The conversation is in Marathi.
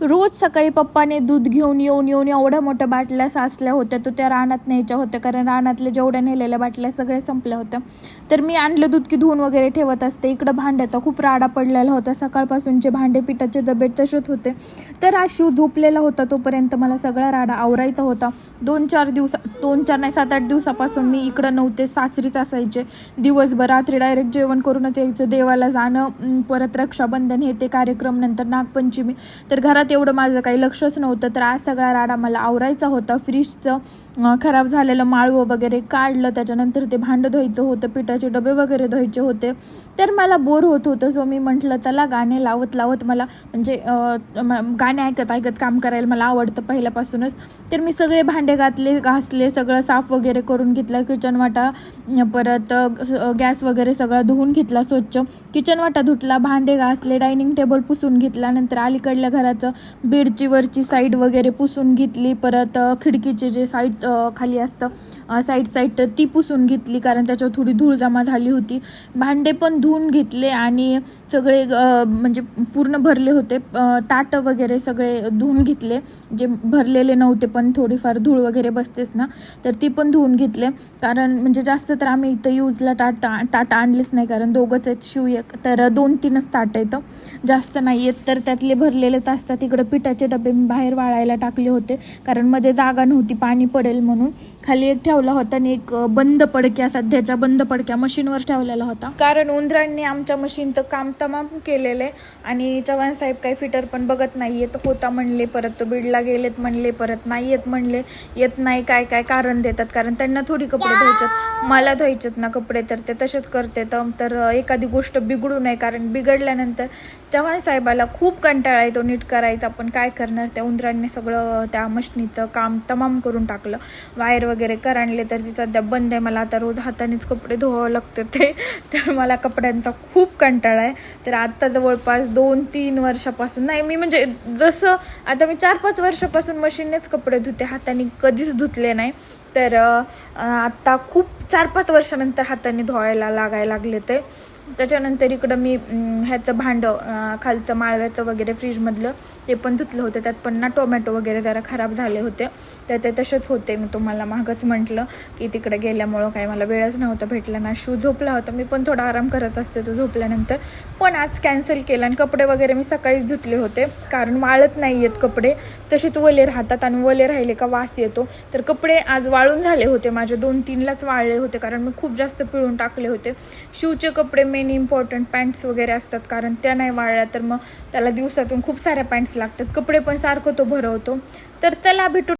रोज सकाळी पप्पाने दूध घेऊन येऊन येऊन एवढ्या मोठ्या बाटल्या साचल्या होत्या. तो त्या रानात न्यायच्या होत्या कारण रानातल्या जेवढ्या नेलेल्या बाटल्या सगळ्या संपल्या होत्या. तर मी आणलं दूध की धुवून वगैरे ठेवत असते. इकडं भांड्याचा खूप राडा पडलेला होता. सकाळपासूनचे भांडे पिठाचे डबे तसेच होते. तर हा शिव झोपलेला होता तोपर्यंत मला सगळा राडा आवरायचा होता. दोन चार दिवसा दोन चार नाही सात आठ दिवसापासून मी इकडं नव्हते. सासरीच असायचे. दिवसभर रात्री डायरेक्ट जेवण करूनच यायचं. देवाला जाणं परत रक्षाबंधन हे ते कार्यक्रम नंतर नागपंचमी. तर घरात एवढं माझं काही लक्षच नव्हतं. तर आज सगळा राडा मला आवरायचा होता. फ्रीजचं खराब झालेलं माळवं वगैरे काढलं. त्याच्यानंतर ते भांडं धुवायचं होतं. पिठाचे डबे वगैरे धुवायचे होते. तर मला बोर होत होतं. सो मी म्हटलं त्याला गाणे लावत लावत मला म्हणजे गाणे ऐकत ऐकत काम करायला मला आवडतं पहिल्यापासूनच. तर मी सगळे भांडे घातले घासले सगळं साफ वगैरे करून घेतलं. किचन वाटा परत गॅस वगैरे सगळं धुवून घेतला स्वच्छ. किचन वाटा धुतला भांडे घासले डायनिंग टेबल पुसून घेतला. नंतर अलीकडल्या घराचं बेडची वरची साईड वगैरे पुसून घेतली परत खिडकीचे जे साईड खाली असतं साईड साईड तर ती पुसून घेतली कारण त्याच्यावर थोडी धूळ जमा झाली होती. भांडे पण धुवून घेतले आणि सगळे म्हणजे पूर्ण भरले होते. ताटं वगैरे सगळे धुवून घेतले. जे भरलेले नव्हते पण थोडीफार धूळ वगैरे बसतेच ना तर ती पण धुवून घेतले. कारण म्हणजे जास्त तर आम्ही इथं यूजला ताट ताट आणलेच नाही कारण दोघंच आहेत शिव एक तर दोन तीनच ताट येतं जास्त नाही आहेत तर त्यातले भरलेलेच असतात इकडं पिठाचे डबे मी बाहेर वाळायला टाकले होते. कारण मध्ये जागा नव्हती पाणी पडेल म्हणून. खाली एक ठेवला होता आणि एक बंद पडक्या सध्याच्या बंद पडक्या मशीनवर ठेवलेला होता. कारण उंदरांनी आमच्या मशीनचं काम तमाम केलेलं आहे आणि चव्हाण साहेब काही फिटर पण बघत नाही येत होता म्हणले परत बीडला गेलेत म्हणले परत नाही येत म्हणले. येत नाही काय काय कारण देतात. कारण त्यांना थोडी कपडे धुवायचे मला धुवायचेत ना कपडे तर ते तसेच करते तर तर एखादी गोष्ट बिघडू नये. कारण बिघडल्यानंतर चव्हाण साहेबाला खूप कंटाळा येतो नीट करायचा. पण काय करणार? त्या उंदरांनी सगळं त्या मशनीचं काम तमाम करून टाकलं. वायर वगैरे कर आणले तर ती सध्या बंद आहे. मला आता रोज हातानेच कपडे धुवावं लागतं ते. तर मला कपड्यांचा खूप कंटाळा आहे. तर आत्ता जवळपास दोन तीन वर्षापासून नाही मी म्हणजे जसं आता मी चार पाच वर्षापासून मशीननेच कपडे धुते. हाताने कधीच धुतले नाही. तर आत्ता खूप चार पाच वर्षानंतर हाताने धुवायला लागायला लागले ते. त्याच्यानंतर इकडं मी ह्याचं भांडं खालचं माळव्याचं वगैरे फ्रीजमधलं ते पण धुतलं होतं. त्यात पण ना टोमॅटो वगैरे जरा खराब झाले होते. तर ते तसेच होते. मी तुम्हाला मागच म्हटलं की तिकडे गेल्यामुळं काही मला वेळच नव्हता भेटला. ना शू झोपला होता. मी पण थोडा आराम करत असते तो झोपल्यानंतर. पण आज कॅन्सल केलं आणि कपडे वगैरे मी सकाळीच धुतले होते. कारण वाळत नाही आहेत कपडे. तसेच वले राहतात आणि वले राहिले का वास येतो. तर कपडे आज वाळून झाले होते. माझे दोन तीनलाच वाळले होते. कारण मी खूप जास्त पिळून टाकले होते. शूचे कपडे मेन इम्पॉर्टंट पॅन्ट्स वगैरे असतात. कारण त्या नाही वाळल्या तर मग त्याला दिवसातून खूप साऱ्या पॅन्ट्स लागतात. कपडे पण सारखं तो भरवतो. तर चला भेटू